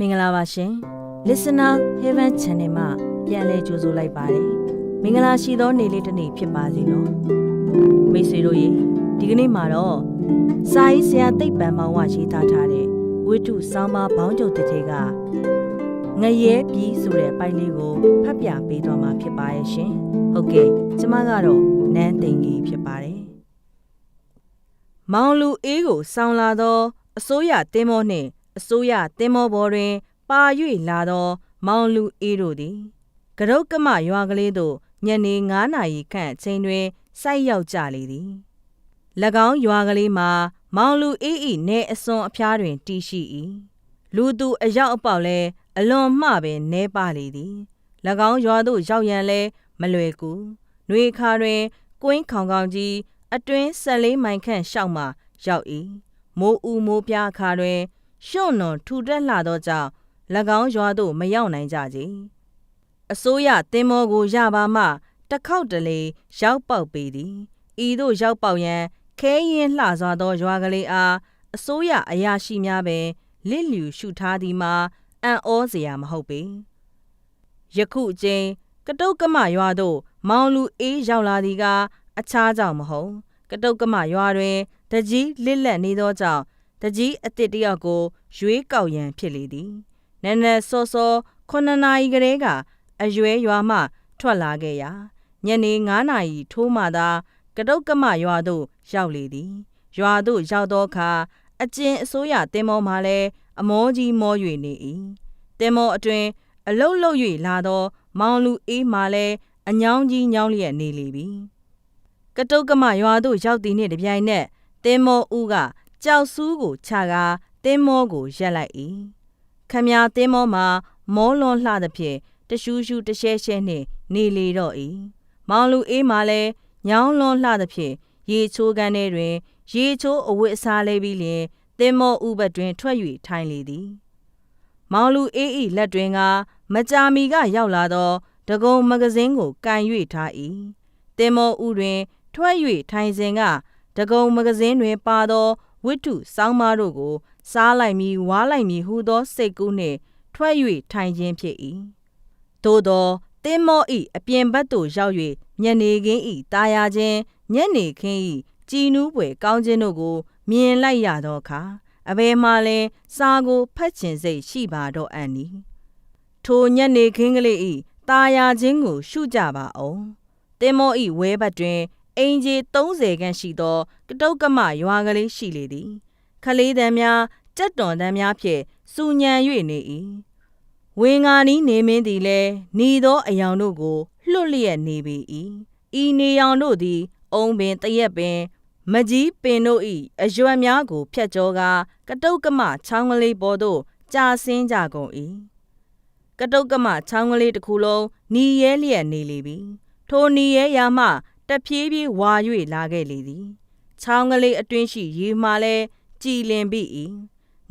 မင်္ဂလာပါရှင် Listener Heaven Channel မှာပြန်လည်ကြိုဆိုလိုက်ပါတယ်မင်္ဂလာရှိသောနေ့လေးတစ်နေ့ဖြစ်ပါစေနော်မိတ်ဆွေတို့ရေဒီကနေ့မှာတော့စာရေးဆရာသိပ္ပံမောင်ဝရေးသားထားတဲ့ဝိတုဆောင်းပါဘောင်းကျုံတစ်ထဲကငရဲပြီးဆိုတဲ့ပိုက်လေးကိုဖတ်ပြပေးသွားမှာဖြစ်ပါရဲ့ရှင်ဟုတ်ကဲ့ကျမကတော့နန်းသိင်ကြီးဖြစ်ပါတယ်မောင်လူအေးကိုဆောင်းလာသောအစိုးရတင်းမောနှင့် အစိုးရတင်းမောပေါ်တွင် ပါ၍လာသော မောင်လူအေးတို့သည်ကရုတ်ကမရွာကလေးသို့ညနေ9နာရီခန့်အချိန်တွင်စိုက်ရောက်ကြလေသည်၎င်းရွာကလေးမှာ မောင်လူအေး၏နေအစွန်အဖျားတွင်တည်ရှိ၏လူသူအရောက်အပေါက်လဲအလွန်မှပင်နေပါလေသည်၎င်းရွာသို့ရောက်ရန်လဲမလွယ်ကူຫນွေခါတွင်ကွင်းခေါင်ခေါင်ကြီးအတွင်း၁၄မိုင်ခန့်ရှောက်မှရောက်၏မိုးဦးမိုးပြားအခါတွင် ရှွန့်နွန်ထူတက်လှသောကြောင့်၎င်းရွာသို့မရောက်နိုင်ကြကြအစိုးရတင်မောကိုရပါမှတစ်ခေါက်တလေရောက်ပေါက်ပေသည်ဤသို့ရောက်ပေါက်ရန်ခဲရင်လှစွာသောရွာကလေးအားအစိုးရအရာရှိများပင်လစ်လျူရှုထားသည်မှာအံ့ဩစရာမဟုတ်ပေယခုအချိန်ကတုတ်ကမရွာသို့မောင်လူအေးရောက်လာသည်ကအခြားကြောင့်မဟုတ်ကတုတ်ကမရွာတွင်တကြီးလစ်လက်နေသောကြောင့် တကြီးအစ်စ်တယောက်ကို ရွေးကောက်ရန်ဖြစ်လေသည်နန်းနန်းစောစောခုနှစ်နာရီကလေးကအရွယ်ရွာမှထွက်လာခဲ့ရာညနေ9နာရီထိုးမှသာကတုတ်ကမရွာသို့ရောက်လေသည် ရွာသို့ရောက်သောအခါအကျဉ်အစိုးရတင်မောမှလည်းအမောကြီးမော၍နေ၏တင်မောအတွင်အလုတ်လုတ်၍လာသော မောင်လူအေးမှလည်းအညောင်းကြီးညောင်းလျက်နေလေပြီကတုတ်ကမရွာသို့ရောက်သည်နှင့်တပြိုင်နက်တင်မောဦးက ကြောက်ဆူးကိုခြာကာတင်းမောကိုရက်လိုက်၏ခမည်းတင်းမောမှာမောလွန်လှသဖြင့်တရှူးရှူးတရှဲရှဲနှင့်နေလေတော့၏မောင်လူအေးမှာလည်းညောင်းလွန်လှသဖြင့်ရေချိုးကန်းထဲတွင် ရေချိုးအဝတ်အစားလဲပြီးလျင်တင်းမောဥပတ်တွင် ထွက်၍ထိုင်လေသည် မောင်လူအေး၏လက်တွင်ကမကြာမီကရောက်လာသောတကုံမဂဇင်းကိုကန်၍ထား၏တင်းမောဥတွင် ထွက်၍ထိုင်စဉ်ကတကုံမဂဇင်းတွင်ပါသော ဝိတုဆောင်းမတို့ကို စားလိုက်ပြီးဝါလိုက်ပြီးဟူသောစိတ်ကူးနှင့် ထွက်၍ထိုင်ခြင်းဖြစ်၏သို့သောတင်းမောဤအပြင်ဘက်သို့ရောက်၍ညနေခင်းဤတာယာခြင်းညနေခင်းဤကြည်နူးပွေကောင်းခြင်းတို့ကို မြင်လိုက်ရသောအခါအဘယ်မှလဲစာကိုဖတ်ခြင်းစိတ်ရှိပါတော့အံ့နီထိုညနေခင်းကလေးဤတာယာခြင်းကို ရှုကြပါအောင်တင်မောဤဝဲဘက်တွင် အင်ဂျီ30ခန့်ရှိသော ကတုတ်ကမရွာကလေးရှိလေသည်ခလေးတန်းများကြက်တော်တန်းများဖြင့်စူညံ၍နေ၏ဝင်းငါနီးနေမင်းသည်လည်းหนีသောအယောင်တို့ကိုလွတ်လျက်နေပေ၏ဤနေရောင်တို့သည် အုံပင်တရက်ပင် မကြီးပင်တို့၏အရွက်များကိုဖျက်ကျော်ကာကတုတ်ကမချောင်းကလေးပေါ်သို့ကြာဆင်းကြကုန်၏ကတုတ်ကမချောင်းကလေးတစ်ခုလုံးနီရဲလျက်နေလေပြီထိုနီရဲရာမှ တဖြည်းဖြည်းဝါ၍လာခဲ့လေသည်ချောင်းကလေးအတွင်းရှိရေမှလည်းကြည်လင်ပြီ၏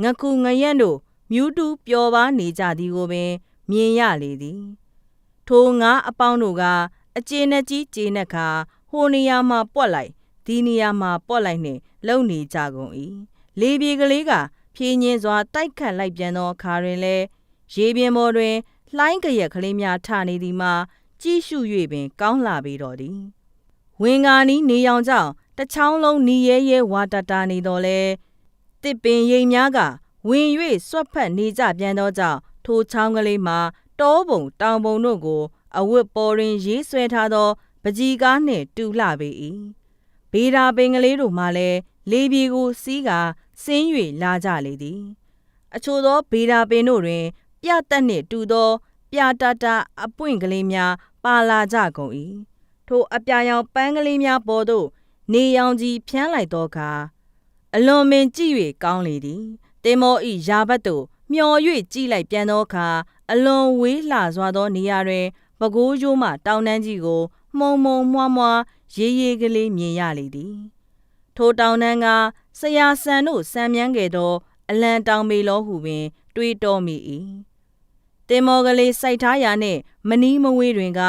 ငခုငရက်တို့မြူးတူးပျော်ပါနေကြသည်ကိုပင် မြင်ရလေသည် ထိုငါးအပေါင်းတို့ကအကျေနက်ကြီးကျေနက်ခါဟိုနေရာမှာပွက်လိုက်ဒီနေရာမှာပွက်လိုက်နှင့်လုံနေကြကုန်၏လေပြေကလေးကဖြင်းညင်းစွာတိုက်ခတ်လိုက်ပြန်သောအခါတွင်လည်းရေပြင်ပေါ်တွင်လှိုင်းကြရက်ကလေးများထနေသည်မှာကြည့်ရှု၍ပင် ကောင်းလာပေတော်သည် ဝင်ကာနီးနေရောင်ကြောင့်တချောင်းလုံးနီရဲရဲဝါတတာနေတော်လဲတစ်ပင်ရိပ်များကဝင်၍ဆွတ်ဖက်နေကြပြန်သောကြောင့်ထိုချောင်းကလေးမှာတောပုံတောင်ပုံတို့ကို အဝတ်ပေါ်တွင်ရေးဆွဲထားသောပကြီးကားနှင့်တူလှပေ၏ဗေဒာပင်ကလေးတို့မှလည်းလေပြေကိုစီးကာဆင်း၍လာကြလေသည် အချို့သောဗေဒာပင်တို့တွင် ပြတက်နှင့်တူသော ပြတာတာအပွင့်ကလေးများပါလာကြကုန်၏ ထိုအပြာရောင်ပန်းကလေးများပေါ်သို့နေရောင်ကြီးဖြန်းလိုက်သောအခါအလွန်ပင်ကြည့်၍ကောင်းလေသည်တင်မောဤရာဘတ်သို့မျော်၍ကြည့်လိုက်ပြန်သောအခါအလွန်ဝေးလှစွာသောနေရာတွင်ပကိုးရိုးမှတောင်တန်းကြီးကိုမှုံမှုံမွှားမွှားရေးရေးကလေးမြင်ရလေသည်ထိုတောင်တန်းကဆရာဆန်တို့စံမြန်းခဲ့သော အလံတောင်မေလောဟုပင် တွေးတောမိ၏တင်မောကလေးစိုက်ထားရာနှင့်မနီးမဝေးတွင်က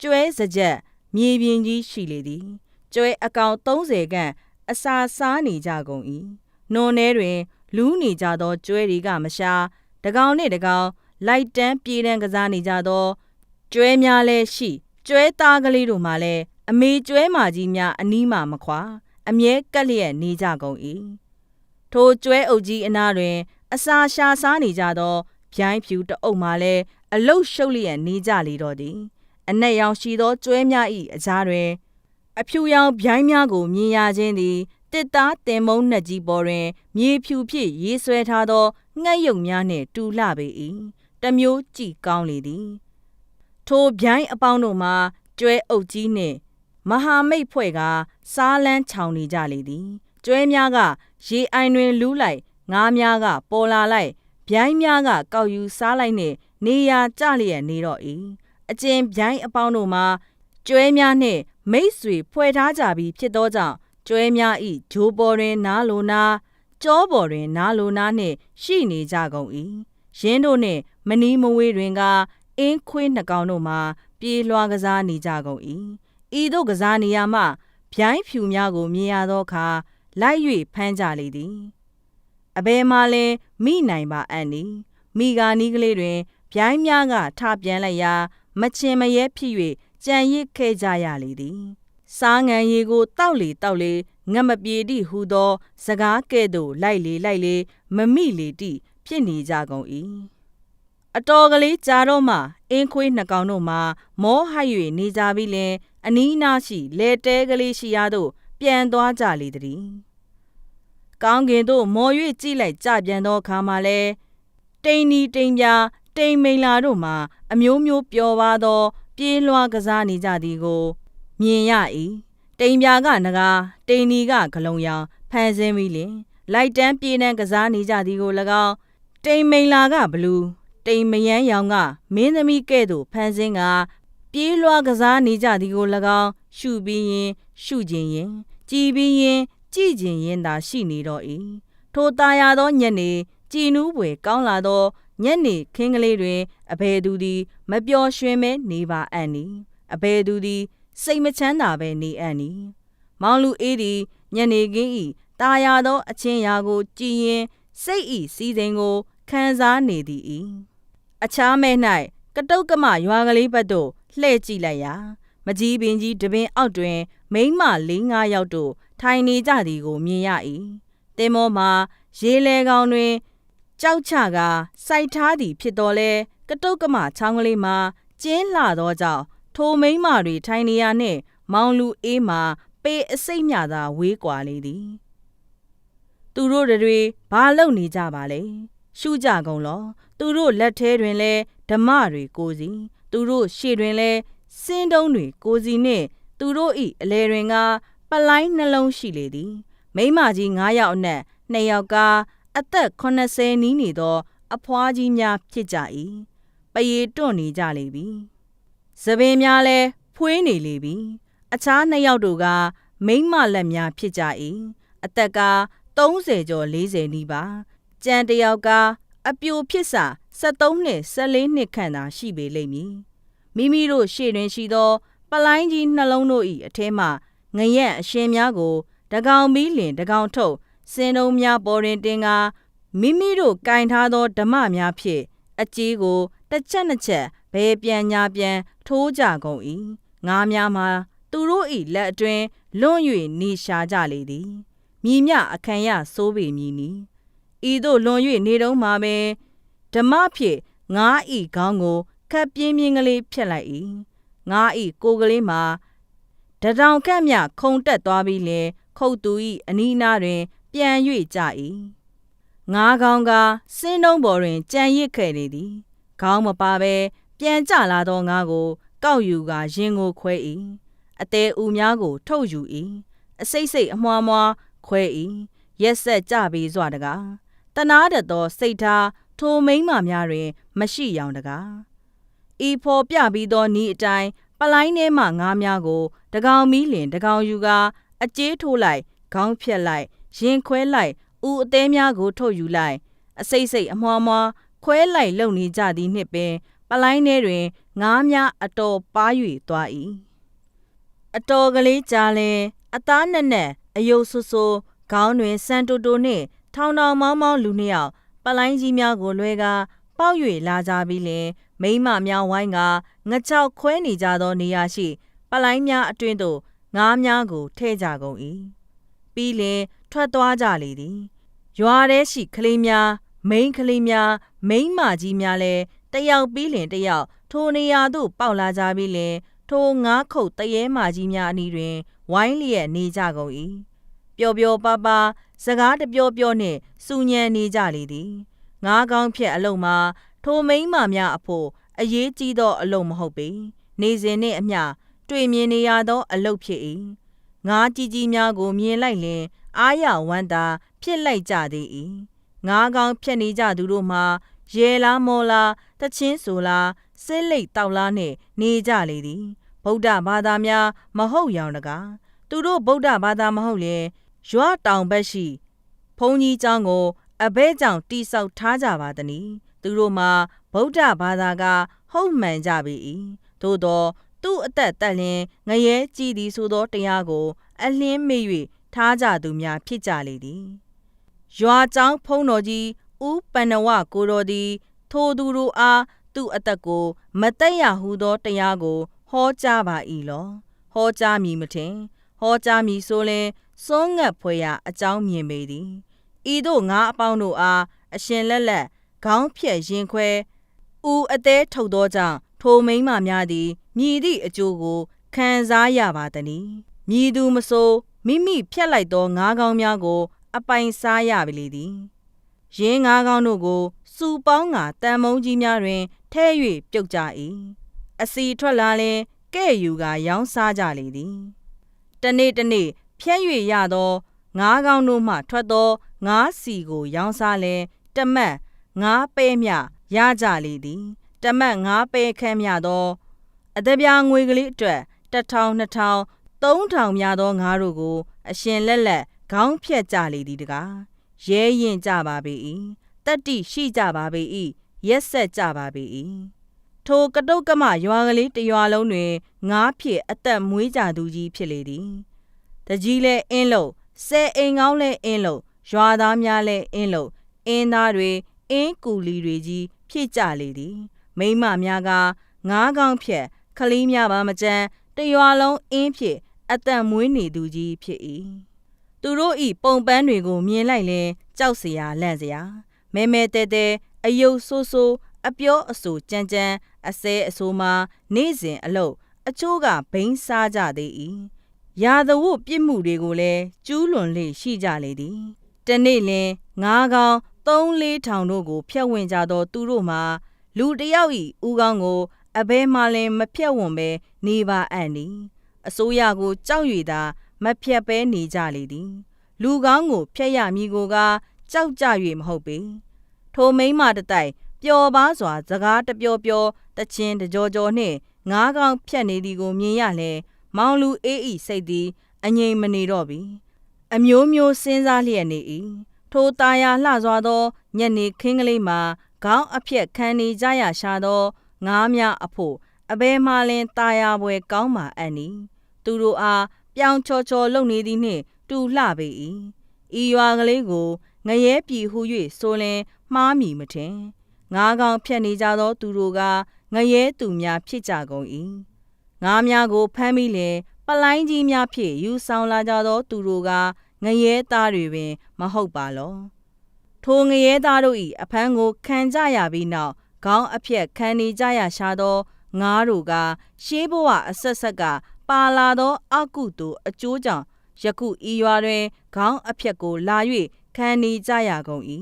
ကျွဲစကြက် မြေပြင်ကြီးရှိလေသည်ကျွဲအကောင်30ခန့်အစာစားနေကြကုန်၏နွန်ထဲတွင် လူးနေကြသောကျွဲတွေကမရှာတကောင်နှင့်တကောင်လိုက်တန်းပြေးတန်းကစားနေကြသောကျွဲများလည်းရှိကျွဲသားကလေးတို့မှလည်းအမေကျွဲမာကြီးများအနီးမှမခွာ အမြဲကပ်လျက်နေကြကုန်၏ထိုကျွဲအုပ်ကြီးအနားတွင် အစာရှာစားနေကြသောဗျိုင်းဖြူတအုပ်မှလည်းအလုတ်ရှုပ်လျက်နေကြလေတော့သည် အနက်ရောင်ရှိသောကျွဲများ၏အကြားတွင် အဖြူရောင်ဗျိုင်းများကိုမြင်ရခြင်းသည်တစ်သားတင်မုံနှက်ကြီးပေါ်တွင် မြေဖြူဖြင့်ရေးဆွဲထားသောငှက်ရုပ်များနှင့်တူလှပေ၏တမျိုးကြည့်ကောင်းလေသည်ထိုဗျိုင်းအပေါင်းတို့မှာကျွဲအုပ်ကြီးနှင့်မဟာမိတ်ဖွဲ့ကစားလန်းချောင်နေကြလေသည်ကျွဲများကရေအိုင်တွင်လူးလိုက်ငါးများကပေါ်လာလိုက်ဗျိုင်းများကကောက်ယူစားလိုက်နှင့်နေရာကျလျက်နေတော့၏ အကျင်ဗျိုင်းအပေါင်းတို့မှာကျွဲများနှင့်မိတ်ဆွေဖွဲ့ထားကြပြီးဖြစ်သောကြောင့်ကျွဲများဤဂျိုးပေါ်တွင် နားလိုနာကြောပေါ်တွင် နားလိုနာနှင့်ရှိနေကြကုန်၏ရင်းတို့နှင့်မနီးမဝေးတွင်ကအင်းခွေးနှကောင်တို့မှာပြေးလွှားကစားနေကြကုန်၏ဤသို့ကစားနေရမှဗျိုင်းဖြူများကိုမြင်ရသောအခါလိုက်၍ဖမ်းကြလေသည်အဘယ်မှလဲမိနိုင်ပါအံ့နီမိဂာနီးကလေးတွင်ဗျိုင်းများကထပြန်လိုက်ရာ မချင်မရဲဖြစ်၍ကြံရစ်ခဲ့ကြရလေသည်စားငံရီကိုတောက်လေတောက်လေငတ်မပြေတိဟူသော စကားကဲ့သို့လိုက်လေလိုက်လေမမိလေတိဖြစ်နေကြကုန်၏အတော်ကလေးကြာတော့မှအင်းခွေးနှကောင်တို့မှမောဟိုက်၍နေကြပြီလင်အနီးနားရှိလေတဲကလေးရှိရာသို့ပြန်သွားကြလေသည်ကောင်းကင်သို့မော်၍ကြည့်လိုက်ကြပြန်သောအခါမှလည်းတိန်နီတိန်ပြာတိန်မိန်လာတို့မှ အမျိုးမျိုးပျော်ပါသော ပြေးလွှားကစားနေကြသည်ကို မြင်ရ၏တိန်ပြာကနဂါတိန်နီကဂလုံရောင်ဖန်ဆင်းပြီးလင်လိုက်တန်းပြေးနှံကစားနေကြသည်ကို၎င်းတိန်မိန်လာကဘလူးတိမ်မယန်းရောင်ကမင်းသမီးကဲ့သို့ဖန်ဆင်းကပြေးလွှားကစားနေကြသည်ကို၎င်းရှုပြီးရင်ရှုခြင်းရင်ကြည်ပြီးရင်ကြည်ခြင်းရင်သာရှိနေတော့၏ထိုตาရသောညနေကြည်နူးပွေကောင်းလာသော ညနေခင်းကလေးတွင်အဘယ်သူသည် မပျော်ရွှင်မဲနေပါအံ့နီအဘယ်သူသည် စိတ်မချမ်းသာပဲနေအံ့နီမောင်လူအေးသည်ညနေခင်းဤตาရသော အချင်းရာကို ကြည်ရင်စိတ်ဤစည်းစိမ်ကိုခံစားနေသည်၏အခြားမဲ၌ကတုတ်ကမရွာကလေးဘက်သို့လှည့်ကြည့်လိုက်ရာမကြီးပင်ကြီးတပင်အောက်တွင် မိန်းမလေးငါးယောက်တို့ထိုင်နေကြသည်ကိုမြင်ရ၏တင်မောမှာရေလေကောင်တွင် ကြောက်ချကစိုက်ထားသည်ဖြစ်တော်လဲကတုတ်ကမချောင်းကလေးမှာကျင်းလှသောကြောင့်ထိုမိန်းမတွေထိုင်နေရနှင့် မောင်လူအေးမှာပေအစိတ်မြသာဝေးကွာလေသည် သူတို့တွေဘာလုပ်နေကြပါလဲရှုကြကုန်လော သူတို့လက်ထဲတွင်လဲဓမ္မတွေကိုစီ သူတို့ရှေ့တွင်လဲစင်းတုံးတွေကိုစီနှင့် သူတို့ဤအလဲတွင်ကပလိုင်းနှလုံးရှိလေသည် မိမကြီး9ယောက်အနက်2ယောက်က အသက်80နီးနေသော အဖွားကြီးများဖြစ်ကြ၏ပရေတွန့်နေကြလေပြီသပင်များလဲဖွေးနေလေပြီအခြားနှစ်ယောက်တို့ကမိမလက်များဖြစ်ကြ၏အသက်က30ကျော်40နီးပါကြံတယောက်ကအပြိုဖြစ်စာ73နှစ်14နှစ်ခန့်သာရှိပေလိမ့်မည်မိမိတို့ရှေ့တွင်ရှိသော ပလိုင်းကြီးနှလုံးတို့၏အထဲမှငရက်အရှင်များကို တကောင်မီးလင်တကောင်ထုတ် စင်တုံးများပေါ်တွင်တင်ကားမိမိတို့ကင်ထားသောဓမ္မများဖြင့်အကြီးကိုတစ်ချက်နှစ်ချက်ဘယ်ပြန်ညာပြန်ထိုးကြကုန်၏ငါးများမှာသူတို့၏လက်အတွင်းလွန့်၍နေရှာကြလေသည်မြည်မြအခန့်ရစိုးပေမည်နီဤသို့လွန်၍နေတုံးမှာပဲဓမ္မဖြင့်ငါးဤခေါင်းကိုခပ်ပြင်းပြင်းကလေးဖြတ်လိုက်၏ငါးဤကိုကလေးမှာတထောင်ကန့်မြခုံတက်သွားပြီးလေခုတ်သူ၏အနီးနားတွင် ပြန်၍ကြ၏ငါးကောင်ကစင်းတုံးပေါ်တွင်ကြံရစ်ခဲ့လေသည်ခေါင်းမပါဘဲပြန်ကြလာသောငါးကို ကောက်ယူကရင်ကိုခွဲ၏အသေးဦးများကို ထုတ်ယူ၏အစိတ်စိတ်အမွှားမွှားခွဲ၏ရက်ဆက်ကြပြီးစွာတကားတနာတတ်သောစိတ်ထားထိုမိန်းမများတွင် မရှိရောင်တကားဤဖော်ပြပြီးသောဤအတိုင်းပလိုင်းထဲမှငါးများကို တကောင်မီးလင်တကောင်ယူကာအကျေးထိုးလိုက်ခေါင်းဖြက်လိုက် ရင်ခွဲလိုက်ဥအသေးများကို ထုတ်ယူလိုက် အစိတ်စိတ်အမွှားမွှားခွဲလိုက်လုံနေကြသည်နှင့်ပင် ပလိုင်းထဲတွင်ငါးများအတော်ပါ၍သွား၏အတော်ကလေးကြားလဲအသားနဲ့နဲ့အယုတ်ဆူဆူခေါင်းတွင်စံတိုတိုနှင့်ထောင်ထောင်မောင်းမောင်းလူနှစ်ယောက်ပလိုင်းကြီးများကိုလွဲကာပေါက်၍လာကြပြီးလင်မိမများဝိုင်းကငကြောက်ခွဲနေကြသောနေရာရှိ ပလိုင်းများအတွင်းသို့ငားများကိုထဲ့ကြကုန်၏ပြီးလင် ထွက်သွားကြလေသည်ရွာထဲရှိကလေးများမိန်းကလေးများမိန်းမကြီးများလည်းတယောက်ပြီးလင်တယောက်ထိုနေရာသို့ပေါက်လာကြပြီးလင်ထိုငားခုတ်တရေမာကြီးများအနီးတွင် ဝိုင်းလျက်နေကြကုန်၏ပျော်ပျော်ပါပါစကားတပြောပြောနှင့်စူညံနေကြလေသည်ငားကောင်းဖြက်အလုံးမှာထိုမိန်းမများအဖို့အရေးကြီးသောအလုပ်မဟုတ်ပေနေစဉ်နှင့်အမျှတွေ့မြင်နေရသောအလုပ်ဖြစ်၏ငားကြီးကြီးများကိုမြင်လိုက်လင် အားရဝမ်းသာဖြစ်လိုက်ကြသေး၏ငားကောင်းဖြက်နေကြသူတို့မှာရေလားမောလားတချင်းဆိုလားစစ်လိတ်တောက်လားနှင့်နေကြလေသည်ဗုဒ္ဓဘာသာများမဟုတ်ရောင်တကားသူတို့ဗုဒ္ဓဘာသာမဟုတ်လျင်ရွာတောင်ဘက်ရှိဘုန်းကြီးကျောင်းကိုအဘဲကြောင့်တိဆောက်ထားကြပါသည်။သူတို့မှာဗုဒ္ဓဘာသာကဟုတ်မှန်ကြပေ၏။သို့သော သူ့အသက်တက်လျင်ငရဲကြည်သည်ဆိုသောတရားကို အလင်းမေ့၍ ထားကြသူများဖြစ်ကြလေသည်။ရွာကျောင်းဖုံးတော်ကြီးဦးပဏ္ဏဝကိုတော်သည် ထိုသူတို့အားသူ့အသက်ကို မတက်ရဟုသောတရားကို ဟောကြားပါ၏လော။ဟောကြားမည်မထင်။ဟောကြားမည်ဆိုလျှင်စွန့်ငတ်ဖွယ်ရာအကြောင်းမြင်ပေသည်ဤသို့ငါအပေါင်းတို့အားအရှင်လက်လက်ခေါင်းဖြက်ရင်ခွဲဦးအသေးထုတ်သောကြောင့်ထိုမိန်းမများသည်မြည်သည့်အကျိုးကိုခံစားရပါသည်။မြည်သူမဆို မိမိဖြက်လိုက်သောငါးကောင်းများကို အပိုင်စားရပါလေသည်။ရင်းငါးကောင်းတို့ကိုစူပေါင်းကတန်မုံကြီးများတွင်ထဲ့၍ပြုတ်ကြ၏။အစီထွက်လာလင်ကဲ့ယူကရောင်းစားကြလေသည်။တနေ့တနေ့ဖြဲ့၍ရသောငါးကောင်းတို့မှထွက်သောငါးစီကိုရောင်းစားလဲတမတ်ငါးပဲမြရကြလေသည်တမတ်ငါးပဲခန့်မြသောအတပြားငွေကလေးအတွက်တစ်ထောင်နှစ်ထောင် သုံးထောင်များသောငါးတို့ကို အရှင်လက်လက်ခေါင်းဖြတ်ကြလေသည်တကားရဲရင်ကြပါပေ၏တတ္တိရှိကြပါပေ၏ရက်ဆက်ကြပါပေ၏ထိုကတုတ်ကမရွာကလေးတရွာလုံးတွင်ငါးဖြစ်အသက်မွေးကြသူကြီးဖြစ်လေသည်တကြီးလဲအင်းလို့ဆယ်အိမ်ကောင်းလဲအင်းလို့ရွာသားများလဲအင်းလို့အင်းသားတွေအင်းကူလီတွေကြီးဖြစ်ကြလေသည်မိမများကငားကောင်းဖြက်ခလီးများပါမကြမ်းတရွာလုံးအင်းဖြစ် အတန်မွေးနေသူကြီးဖြစ်၏သူတို့ဤပုံပန်းတွေကိုမြင်လိုက်ရင်ကြောက်စရာလန့်စရာမဲမဲတဲတဲအယုတ်ဆိုးဆိုးအပြောအဆိုကြမ်းကြမ်းအစဲအဆိုးမှာနေ့စဉ်အလို့အချိုးကဘိန်းစားကြသေး၏ရာသဝတ်ပြစ်မှုတွေကိုလည်းကျူးလွန်လေရှိကြလေသည်တနေ့လင်ငါးကောင်သုံးလေးထောင်တို့ကိုဖျက်ဝင်ကြသောသူတို့မှာလူတယောက်၏ဦးခေါင်းကိုအဘဲမှလည်းမဖြတ်ဝင်ပဲနေပါအံ့နီ အစိုးရကိုကြောက်၍သာမဖြတ်ပဲနေကြလေသည်လူကောင်းကိုဖျက်ရမည်ကိုကကြောက်ကြ၍မဟုတ်ပေထိုမိမတတိုက်ပျော်ပါစွာစကားတပြောပြောတချင်းတကြောကြောနှင့်ငားကောင်ဖြတ်နေသည်ကိုမြင်ရလဲမောင်လူအေးဤစိတ်သည်အငြိမ်မနေတော့ပြီအမျိုးမျိုးစဉ်းစားလျက်နေ၏ထိုตาယာလှစွာသောညနေခင်းကလေးမှာခေါင်းအဖြက်ခံနေကြရရှာသောငားများအဖို့အဘဲမှလင်ตาယာပွဲကောင်းမှအံ့နီ သူတို့အားပြောင်ချော်ချော်လုံနေသည်နှင့် တူလှပေ၏ဤရွာကလေးကိုငရဲပြည်ဟု၍ဆိုလင်မှားမည်မထင်ငားကောင်ဖြတ်နေကြသောသူတို့ကငရဲသူများဖြစ်ကြကုန်၏ငားများကိုဖမ်းပြီးလင်ပလိုင်းကြီးများဖြင့်ယူဆောင်လာကြသောသူတို့ကငရဲသားတွေပင် မဟုတ်ပါလောထိုငရဲသားတို့၏အဖမ်းကိုခံကြရပြီးနောက်ခေါင်းအဖြက်ခံနေကြရရှာသောငါးတို့ကရှေးဘဝအဆက်ဆက်က ပါလာသောအကုသို့အကျိုးကြောင့်ယခုဤရွာတွင်ခေါင်းအဖြက်ကိုလာ၍ခံနေကြရကုန်၏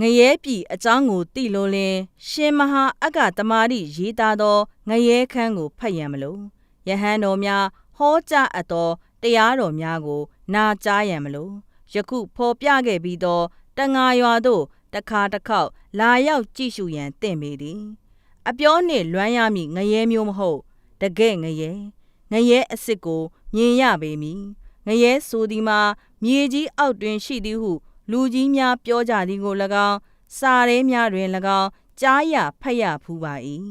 ငရဲပြည်အကြောင်းကိုသိလို့လင်ရှင်မဟာအက္ခတမာတိရေးသားသောငရဲခန်းကိုဖတ်ရန်မလို့ယဟန်တော်များဟောကြားအပ်သောတရားတော်များကို နာကြားရန်မလို့ယခုဖော်ပြခဲ့ပြီးသောတငါရွာသို့တခါတစ်ခေါက်လာရောက်ကြည့်ရှုရန်တင့်ပေသည် အပြောနှင့်လွမ်းရမည့်ငရဲမျိုးမဟုတ် တကဲ့ငရဲ ငရဲအစ်စ်ကိုမြင်ရပေမည်ငရဲဆိုသည်မှာမြေကြီးအောက်တွင်ရှိသည်ဟု လူကြီးများပြောကြသည်ကို၎င်းစာရဲများတွင်၎င်းကြားရဖတ်ရဖူးပါ၏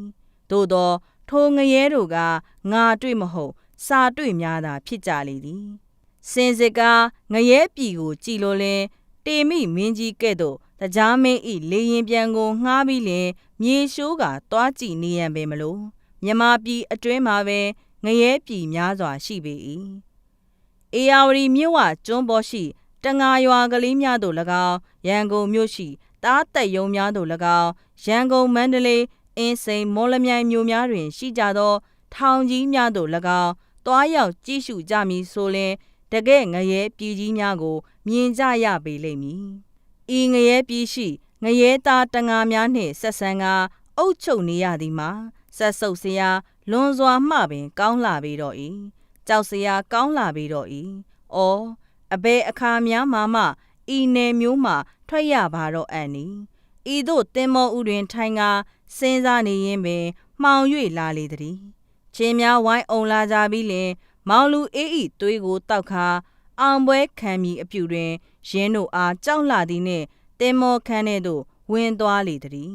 သို့သော ထိုငရဲတို့ကငါတွေ့မဟုတ် စာတွေ့များသာဖြစ်ကြလေသည်စင်စစ်ကားငရဲပြည်ကိုကြည်လို့လင်တေမိမင်းကြီးကဲ့သို့တကြားမင်းဤလေရင်ပြန်ကိုငှားပြီးလင်မြေရှိုးကသွားကြည့်နေရန်ပဲမလို့မြမပြည်အတွင်းမှာပဲ ငရဲပြည်များစွာရှိပေ၏အေယာဝတီမြို့ဝကျွန်းပေါ်ရှိတငါရွာကလေးများတို့၎င်းရန်ကုန်မြို့ရှိတားတက်ယုံများတို့၎င်းရန်ကုန်မန္တလေးအင်းစိန်မော်လမြိုင်မြို့များတွင် ရှိကြသော ထောင်ကြီးများတို့၎င်းတွားရောက်ကြည့်ရှုကြမည်ဆိုလျှင်တကယ့်ငရဲပြည်ကြီးများကို မြင်ကြရပေလိမ့်မည်။ဤငရဲပြည်ရှိငရဲသားတငါများနှင့်ဆက်ဆံကာအုပ်ချုပ်နေရသည်မှာဆက်ဆုပ်စရာ လွန်စွာမှပင် ကောင်းလာပေတော့၏။ကြောက်စရာကောင်းလာပေတော့၏။အော်အဘယ်အခါများမှမှဤနယ်မျိုးမှထွက်ရပါတော့အံ့နီ။ဤသို့တင်မောဥတွင်ထိုင်ကာစဉ်းစားနေရင်ပင်မှောင်၍လာလေသည်။ချင်းများဝိုင်းအောင်လာကြပြီးလင် မောင်လူအေးဤသွေးကိုတောက်ခါအောင်ပွဲခံမည်အပြုတွင်ရင်းတို့အားကြောက်လာသည်နှင့်တင်မောခန်းထဲသို့ဝင်သွားလေသည်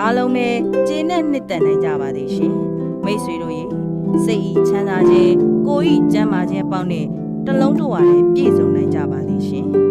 အားလုံးပဲကျေနပ်နှစ်သက်နိုင်ကြပါသည်ရှင်မိတ်ဆွေတို့ရေစိတ်ဤချမ်းသာခြင်းကိုယ်ဤကျန်းမာခြင်းပေါင်းနဲ့တလုံးတဝါနဲ့ပြည့်စုံနိုင်ကြပါသည်ရှင်